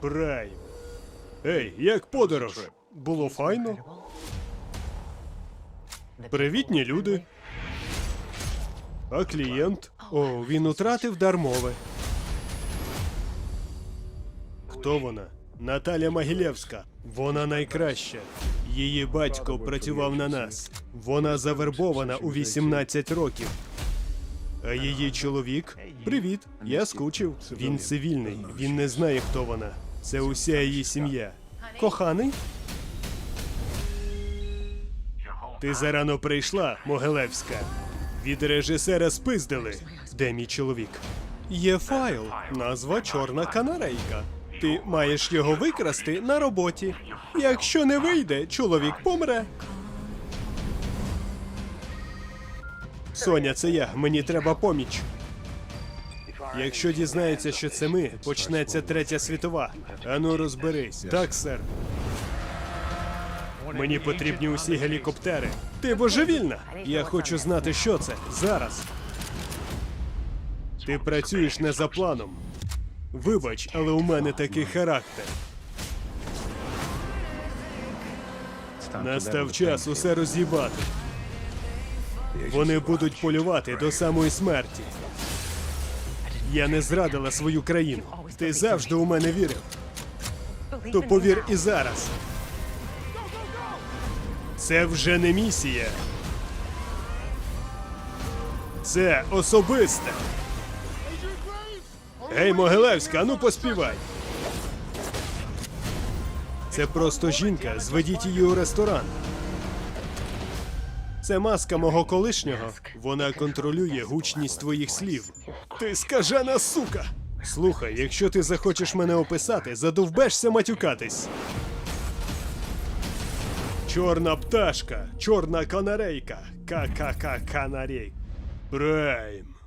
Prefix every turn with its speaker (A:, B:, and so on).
A: Прайм. Ей, як подорож? Було файно. Привітні люди. А клієнт? О, він утратив дар мови. Хто вона? Наталя Могилєвська. Вона найкраща. Її батько працював на нас. Вона завербована у 18 років. А її чоловік? Привіт, я скучив. Він цивільний, він не знає, хто вона. Це уся її сім'я. Коханий? Ти зарано прийшла, Могилевська. Від режисера спиздили. Де мій чоловік? Є файл. Назва Чорна канарейка. Ти маєш його викрасти на роботі. Якщо не вийде, чоловік помре. Соня, це я. Мені треба поміч. Якщо дізнається, що це ми, почнеться третя світова. Ану розберись. Так, сер. Мені потрібні усі гелікоптери. Ти божевільна. Я хочу знати, що це зараз. Ти працюєш не за планом. Вибач, але у мене такий характер. Настав час усе роз'їбати. Вони будуть полювати до самої смерті. Я не зрадила свою країну. Ти завжди у мене вірив. То повір і зараз. Це вже не місія. Це особисте. Гей, Могилевська, ану поспівай. Це просто жінка. Зведіть її у ресторан. Це маска мого колишнього. Вона контролює гучність твоїх слів. Ти скажена сука! Слухай, якщо ти захочеш мене описати, задовбешся матюкатись. Чорна пташка, чорна канарейка, ка-ка-ка канарей. Прайм.